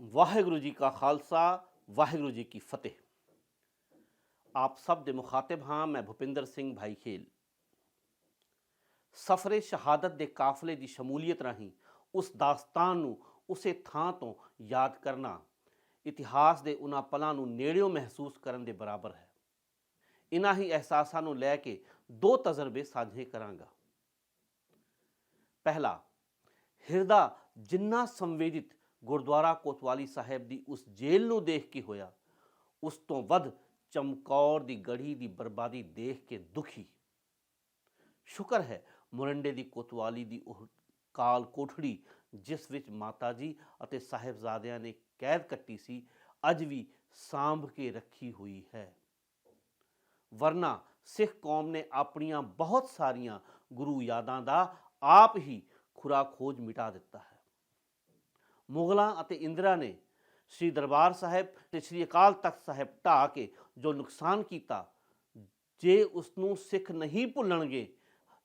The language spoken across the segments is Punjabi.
ਵਾਹਿਗੁਰੂ ਜੀ ਕਾ ਖਾਲਸਾ, ਵਾਹਿਗੁਰੂ ਜੀ ਕੀ ਫਤਿਹ। ਆਪ ਸਭ ਦੇ ਮੁਖਾਤਿਬ ਹਾਂ, ਮੈਂ ਭੁਪਿੰਦਰ ਸਿੰਘ ਭਾਈ ਖੇਲ ਸਫਰੇ ਸ਼ਹਾਦਤ ਦੇ ਕਾਫਲੇ ਦੀ ਸ਼ਮੂਲੀਅਤ ਰਾਹੀਂ ਉਸ ਦਾਸਤਾਨ ਨੂੰ ਉਸੇ ਥਾਂ ਤੋਂ ਯਾਦ ਕਰਨਾ ਇਤਿਹਾਸ ਦੇ ਉਹਨਾਂ ਪਲਾਂ ਨੂੰ ਨੇੜਿਓਂ ਮਹਿਸੂਸ ਕਰਨ ਦੇ ਬਰਾਬਰ ਹੈ। ਇਨ੍ਹਾਂ ਹੀ ਅਹਿਸਾਸਾਂ ਨੂੰ ਲੈ ਕੇ ਦੋ ਤਜਰਬੇ ਸਾਂਝੇ ਕਰਾਂਗਾ। ਪਹਿਲਾ, ਹਿਰਦਾ ਜਿੰਨਾ ਸੰਵੇਦਿਤ ਗੁਰਦੁਆਰਾ ਕੋਤਵਾਲੀ ਸਾਹਿਬ ਦੀ ਉਸ ਜੇਲ੍ਹ ਨੂੰ ਦੇਖ ਕੇ ਹੋਇਆ, ਉਸ ਤੋਂ ਵੱਧ ਚਮਕੌਰ ਦੀ ਗੜੀ ਦੀ ਬਰਬਾਦੀ ਦੇਖ ਕੇ ਦੁਖੀ। ਸ਼ੁਕਰ ਹੈ ਮੁਰੰਡੇ ਦੀ ਕੋਤਵਾਲੀ ਦੀ ਉਹ ਕਾਲ ਕੋਠੜੀ, ਜਿਸ ਵਿੱਚ ਮਾਤਾ ਜੀ ਅਤੇ ਸਾਹਿਬਜ਼ਾਦਿਆਂ ਨੇ ਕੈਦ ਕੱਟੀ ਸੀ, ਅੱਜ ਵੀ ਸਾਂਭ ਕੇ ਰੱਖੀ ਹੋਈ ਹੈ। ਵਰਨਾ ਸਿੱਖ ਕੌਮ ਨੇ ਆਪਣੀਆਂ ਬਹੁਤ ਸਾਰੀਆਂ ਗੁਰੂ ਯਾਦਾਂ ਦਾ ਆਪ ਹੀ ਖੁਰਾ ਖੋਜ ਮਿਟਾ ਦਿੱਤਾ ਹੈ। ਮੁਗਲਾਂ ਅਤੇ ਇੰਦਰਾ ਨੇ ਸ੍ਰੀ ਦਰਬਾਰ ਸਾਹਿਬ ਤੇ ਸ੍ਰੀ ਅਕਾਲ ਤਖਤ ਸਾਹਿਬ ਢਾਹ ਕੇ ਜੋ ਨੁਕਸਾਨ ਕੀਤਾ, ਜੇ ਉਸ ਨੂੰ ਸਿੱਖ ਨਹੀਂ ਭੁੱਲਣਗੇ,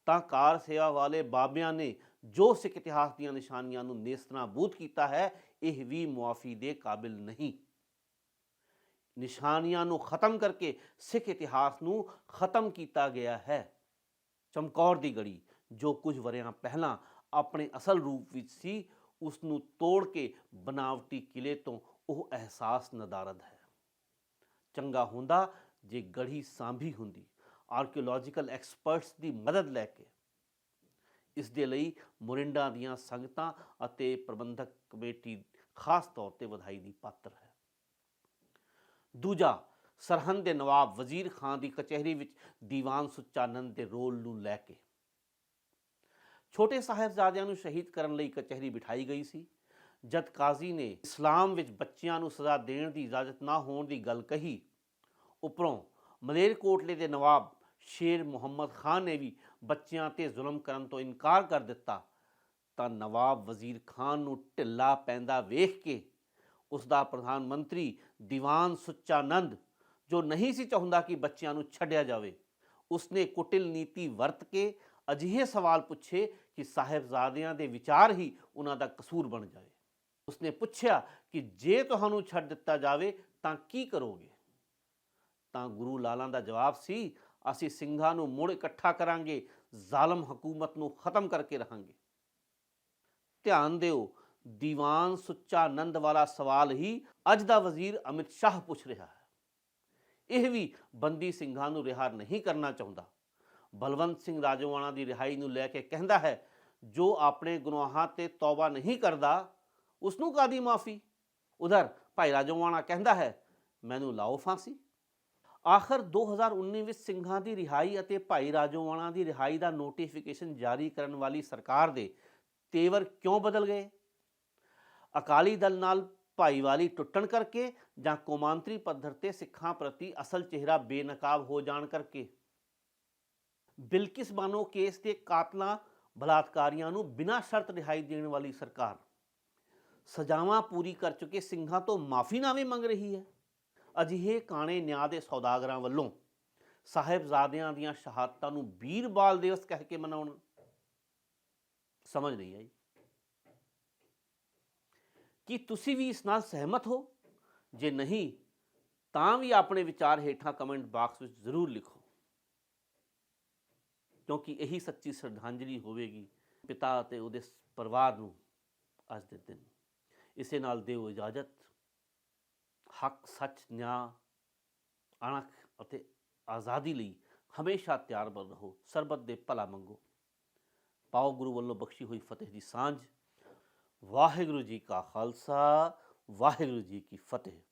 ਤਾਂ ਕਾਰ ਸੇਵਾ ਵਾਲੇ ਬਾਬਿਆਂ ਨੇ ਜੋ ਸਿੱਖ ਇਤਿਹਾਸ ਦੀਆਂ ਨਿਸ਼ਾਨੀਆਂ ਨੂੰ ਨੇਸਤਨਾਬੂਦ ਕੀਤਾ ਹੈ, ਇਹ ਵੀ ਮੁਆਫੀ ਦੇ ਕਾਬਿਲ ਨਹੀਂ। ਨਿਸ਼ਾਨੀਆਂ ਨੂੰ ਖਤਮ ਕਰਕੇ ਸਿੱਖ ਇਤਿਹਾਸ ਨੂੰ ਖਤਮ ਕੀਤਾ ਗਿਆ ਹੈ। ਚਮਕੌਰ ਦੀ ਗੜੀ, ਜੋ ਕੁਝ ਵਰਿਆਂ ਪਹਿਲਾਂ ਆਪਣੇ ਅਸਲ ਰੂਪ ਵਿੱਚ ਸੀ ਉਸ ਨੂੰ ਤੋੜ ਕੇ ਬਨਾਵਟੀ ਕਿਲੇ ਤੋਂ ਉਹ ਅਹਿਸਾਸ ਨਦਾਰਦ ਹੈ। ਚੰਗਾ ਹੁੰਦਾ ਜੇ ਗੜੀ ਸਾਂਭੀ ਹੁੰਦੀ ਆਰਕੀਓਲੋਜੀਕਲ ਐਕਸਪਰਟਸ ਦੀ ਮਦਦ ਲੈ ਕੇ। ਇਸ ਦੇ ਲਈ ਮੁਰਿੰਡਾ ਦੀਆਂ ਸੰਗਤਾਂ ਅਤੇ ਪ੍ਰਬੰਧਕ ਕਮੇਟੀ ਖਾਸ ਤੌਰ ਤੇ ਵਧਾਈ ਦੀ ਪਾਤਰ ਹੈ। ਦੂਜਾ, ਸਰਹੰਦ ਦੇ ਨਵਾਬ ਵਜ਼ੀਰ ਖਾਨ ਦੀ ਕਚਹਿਰੀ ਵਿੱਚ ਦੀਵਾਨ ਸੁਚਾਨੰਦ ਦੇ ਰੋਲ ਨੂੰ ਲੈ ਕੇ। ਛੋਟੇ ਸਾਹਿਬਜ਼ਾਦਿਆਂ ਨੂੰ ਸ਼ਹੀਦ ਕਰਨ ਲਈ ਕਚਹਿਰੀ ਬਿਠਾਈ ਗਈ ਸੀ। ਜਦ ਕਾਜ਼ੀ ਨੇ ਇਸਲਾਮ ਵਿੱਚ ਬੱਚਿਆਂ ਨੂੰ ਸਜ਼ਾ ਦੇਣ ਦੀ ਇਜਾਜ਼ਤ ਨਾ ਹੋਣ ਦੀ ਗੱਲ ਕਹੀ, ਉੱਪਰੋਂ ਮਲੇਰਕੋਟਲੇ ਦੇ ਨਵਾਬ ਸ਼ੇਰ ਮੁਹੰਮਦ ਖਾਨ ਨੇ ਵੀ ਬੱਚਿਆਂ ਤੇ ਜ਼ੁਲਮ ਕਰਨ ਤੋਂ ਇਨਕਾਰ ਕਰ ਦਿੱਤਾ, ਤਾਂ ਨਵਾਬ ਵਜ਼ੀਰ ਖਾਨ ਨੂੰ ਢਿੱਲਾ ਪੈਂਦਾ ਵੇਖ ਕੇ ਉਸ ਦਾ ਪ੍ਰਧਾਨ ਮੰਤਰੀ ਦੀਵਾਨ ਸੁੱਚਾਨੰਦ, ਜੋ ਨਹੀਂ ਸੀ ਚਾਹੁੰਦਾ ਕਿ ਬੱਚਿਆਂ ਨੂੰ ਛੱਡਿਆ ਜਾਵੇ, ਉਸਨੇ ਕੁਟਿਲ ਨੀਤੀ ਵਰਤ ਕੇ ਅਜਿਹੇ ਸਵਾਲ ਪੁੱਛੇ ਕਿ ਸਾਹਿਬਜ਼ਾਦਿਆਂ ਦੇ ਵਿਚਾਰ ਹੀ ਉਹਨਾਂ ਦਾ ਕਸੂਰ ਬਣ ਜਾਵੇ ਉਸਨੇ ਪੁੱਛਿਆ ਕਿ ਜੇ ਤੁਹਾਨੂੰ ਛੱਡ ਦਿੱਤਾ ਜਾਵੇ ਤਾਂ ਕੀ ਕਰੋਗੇ? ਤਾਂ ਗੁਰੂ ਲਾਲਾਂ ਦਾ ਜਵਾਬ ਸੀ, ਅਸੀਂ ਸਿੰਘਾਂ ਨੂੰ ਮੁੜ ਇਕੱਠਾ ਕਰਾਂਗੇ, ਜ਼ਾਲਮ ਹਕੂਮਤ ਨੂੰ ਖਤਮ ਕਰਕੇ ਰਹਾਂਗੇ। ਧਿਆਨ ਦਿਓ, ਦੀਵਾਨ ਸੁੱਚਾ ਆਨੰਦ ਵਾਲਾ ਸਵਾਲ ਹੀ ਅੱਜ ਦਾ ਵਜ਼ੀਰ ਅਮਿਤ ਸ਼ਾਹ ਪੁੱਛ ਰਿਹਾ ਹੈ। ਇਹ ਵੀ ਬੰਦੀ ਸਿੰਘਾਂ ਨੂੰ ਰਿਹਾ ਨਹੀਂ ਕਰਨਾ ਚਾਹੁੰਦਾ। ਬਲਵੰਤ ਸਿੰਘ ਰਾਜੋਆਣਾ ਦੀ ਰਿਹਾਈ ਨੂੰ ਲੈ ਕੇ ਕਹਿੰਦਾ ਹੈ, ਜੋ ਆਪਣੇ ਗੁਨਾਹਾਂ ਤੇ ਤੌਬਾ ਨਹੀਂ ਕਰਦਾ ਉਸ ਨੂੰ ਕਾਦੀ ਮਾਫੀ? ਉਧਰ ਭਾਈ ਰਾਜੋਆਣਾ ਕਹਿੰਦਾ ਹੈ, ਮੈਨੂੰ ਲਾਓ ਫਾਂਸੀ। ਆਖਰ 2019 ਵਿੱਚ ਸਿੰਘਾਂ ਦੀ ਰਿਹਾਈ ਅਤੇ ਭਾਈ ਰਾਜੋਆਣਾ ਦੀ ਰਿਹਾਈ ਦਾ ਨੋਟੀਫਿਕੇਸ਼ਨ ਜਾਰੀ ਕਰਨ ਵਾਲੀ ਸਰਕਾਰ ਦੇ ਤੇਵਰ ਕਿਉਂ ਬਦਲ ਗਏ? ਅਕਾਲੀ ਦਲ ਨਾਲ ਭਾਈਵਾਲੀ ਟੁੱਟਣ ਕਰਕੇ ਜਾਂ ਕੌਮਾਂਤਰੀ ਪੱਧਰ ਤੇ ਸਿੱਖਾਂ ਪ੍ਰਤੀ ਅਸਲ ਚਿਹਰਾ ਬੇਨਕਾਬ ਹੋ ਜਾਣ ਕਰਕੇ? ਬਿਲਕਿਸ ਬਾਨੋ ਕੇਸ ਦੇ ਕਾਤਲਾਂ ਬਲਾਤਕਾਰੀਆਂ ਨੂੰ ਬਿਨਾਂ ਸ਼ਰਤ ਰਿਹਾਈ ਦੇਣ ਵਾਲੀ ਸਰਕਾਰ। ਸਜ਼ਾਵਾਂ ਪੂਰੀ ਕਰ ਚੁੱਕੇ ਸਿੰਘਾਂ ਤੋਂ ਮਾਫੀਨਾਮੇ ਮੰਗ ਰਹੀ ਹੈ। ਅਜਿਹੇ ਕਾਣੇ ਨਿਆਂ ਦੇ ਸੌਦਾਗਰਾਂ ਵੱਲੋਂ ਸਾਹਿਬਜ਼ਾਦਿਆਂ ਦੀਆਂ ਸ਼ਹਾਦਤਾਂ ਨੂੰ ਵੀਰਬਾਲ ਦਿਵਸ ਕਹਿ ਕੇ ਮਨਾਉਣਾ। ਸਮਝ ਨਹੀਂ ਆਈ। ਕੀ ਤੁਸੀਂ ਵੀ ਇਸ ਨਾਲ ਸਹਿਮਤ ਹੋ? ਜੇ ਨਹੀਂ, ਤਾਂ ਵੀ ਆਪਣੇ ਵਿਚਾਰ ਹੇਠਾਂ ਕਮੈਂਟ ਬਾਕਸ ਵਿੱਚ ਜ਼ਰੂਰ ਲਿਖੋ। ਕਿਉਂਕਿ ਇਹੀ ਸੱਚੀ ਸ਼ਰਧਾਂਜਲੀ ਹੋਵੇਗੀ ਪਿਤਾ ਅਤੇ ਉਹਦੇ ਪਰਿਵਾਰ ਨੂੰ ਅੱਜ ਦੇ ਦਿਨ। ਇਸੇ ਨਾਲ ਦਿਓ ਇਜਾਜ਼ਤ। ਹੱਕ, ਸੱਚ, ਨਿਆਂ, ਅਣਖ ਅਤੇ ਆਜ਼ਾਦੀ ਲਈ ਹਮੇਸ਼ਾ ਤਿਆਰਬਰ ਰਹੋ। ਸਰਬਤ ਦੇ ਭਲਾ ਮੰਗੋ। ਪਾਓ ਗੁਰੂ ਵੱਲੋਂ ਬਖਸ਼ੀ ਹੋਈ ਫਤਿਹ ਦੀ ਸਾਂਝ। ਵਾਹਿਗੁਰੂ ਜੀ ਕਾ ਖਾਲਸਾ, ਵਾਹਿਗੁਰੂ ਜੀ ਕੀ ਫਤਿਹ।